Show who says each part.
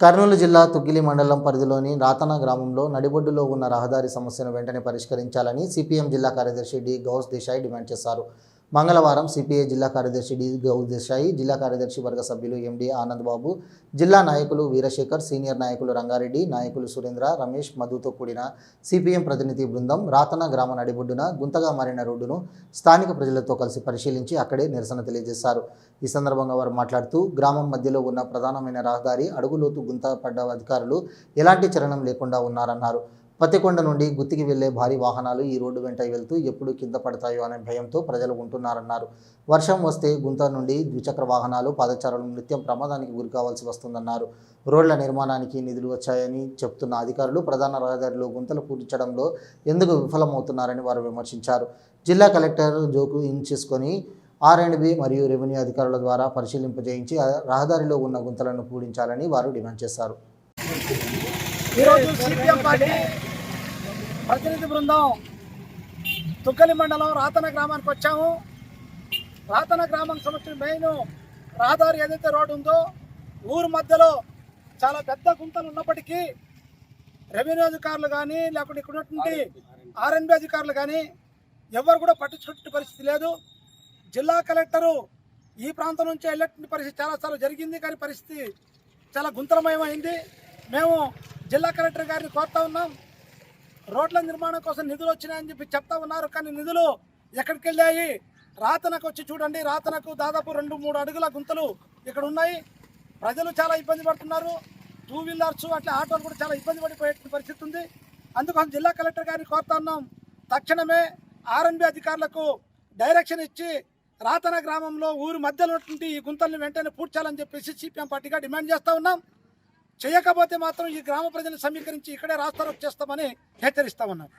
Speaker 1: కర్నూలు జిల్లా తుగ్గిలి మండలం పరిధిలోని రాతన గ్రామంలో నడిబొడ్డులో ఉన్న రహదారి సమస్యను వెంటనే పరిష్కరించాలని సిపిఎం జిల్లా కార్యదర్శి డి గౌస్ దేశాయ్ డిమాండ్ చేశారు. మంగళవారం సిపిఐ జిల్లా కార్యదర్శి డి గౌదేశాయి జిల్లా కార్యదర్శి వర్గ సభ్యులు ఎండి ఆనంద్బాబు జిల్లా నాయకులు వీరశేఖర్ సీనియర్ నాయకులు రంగారెడ్డి నాయకులు సురేంద్ర రమేష్ మధుతో కూడిన సిపిఎం ప్రతినిధి బృందం రాతన గ్రామ నడిబొడ్డున గుంతగా మారిన రోడ్డును స్థానిక ప్రజలతో కలిసి పరిశీలించి అక్కడే నిరసన తెలియజేశారు. ఈ సందర్భంగా వారు మాట్లాడుతూ గ్రామం మధ్యలో ఉన్న ప్రధానమైన రహదారి అడుగులోతు గుంత పడ్డ అధికారులు ఎలాంటి చలనం లేకుండా ఉన్నారన్నారు. పత్తికొండ నుండి గుత్తికి వెళ్ళే భారీ వాహనాలు ఈ రోడ్డు వెంట వెళ్తూ ఎప్పుడు కింద పడతాయో అనే భయంతో ప్రజలు ఉంటున్నారన్నారు. వర్షం వస్తే గుంత నుండి ద్విచక్ర వాహనాలు పాదచారులు నిత్యం ప్రమాదానికి గురి కావాల్సి వస్తుందన్నారు. రోడ్ల నిర్మాణానికి నిధులు వచ్చాయని చెప్తున్న అధికారులు ప్రధాన రహదారిలో గుంతలు పూడ్చడంలో ఎందుకు విఫలమవుతున్నారని వారు విమర్శించారు. జిల్లా కలెక్టర్ జోకు ఇన్ చేసుకొని ఆర్ అండ్ బి మరియు రెవెన్యూ అధికారుల ద్వారా పరిశీలింపజేయించి ఆ రహదారిలో ఉన్న గుంతలను పూడించాలని వారు డిమాండ్ చేశారు.
Speaker 2: ఈరోజు సిపిఎం పార్టీ ప్రతినిధి బృందం తుక్కలి మండలం రాతన గ్రామానికి వచ్చాము. రాతన గ్రామం సంబంధించిన మెయిన్. రహదారి ఏదైతే రోడ్డు ఉందో ఊరు మధ్యలో చాలా పెద్ద గుంతలు ఉన్నప్పటికీ రెవెన్యూ అధికారులు కానీ లేకుంటే ఇక్కడ ఉన్నటువంటి ఆర్ఎన్బి అధికారులు కానీ ఎవరు కూడా పట్టించుకునే పరిస్థితి లేదు. జిల్లా కలెక్టరు ఈ ప్రాంతం నుంచి వెళ్ళేటువంటి పరిస్థితి చాలాసార్లు జరిగింది కానీ పరిస్థితి చాలా గుంతలమయమైంది. మేము జిల్లా కలెక్టర్ గారిని కోరుతా ఉన్నాం. రోడ్ల నిర్మాణం కోసం నిధులు వచ్చినాయని చెప్పి చెప్తా ఉన్నారు. కానీ నిధులు ఎక్కడికి వెళ్ళాయి? రాతనకు వచ్చి చూడండి. రాతనకు దాదాపు రెండు మూడు అడుగుల గుంతలు ఇక్కడ ఉన్నాయి. ప్రజలు చాలా ఇబ్బంది పడుతున్నారు. టూ వీలర్స్ అట్లా ఆటోలు కూడా చాలా ఇబ్బంది పడిపోయే పరిస్థితి ఉంది. అందుకోసం జిల్లా కలెక్టర్ గారిని కోరుతా ఉన్నాం. తక్షణమే ఆర్ఎన్బి అధికారులకు డైరెక్షన్ ఇచ్చి రాతన గ్రామంలో ఊరి మధ్యలో ఉన్నటువంటి ఈ గుంతల్ని వెంటనే పూడ్చాలని చెప్పేసి సిపిఎం పార్టీగా డిమాండ్ చేస్తూ ఉన్నాం. చేయకపోతే మాత్రం ఈ గ్రామ ప్రజలను సమీకరించి ఇక్కడే రాస్తారోకు చేస్తామని హెచ్చరిస్తామన్నారు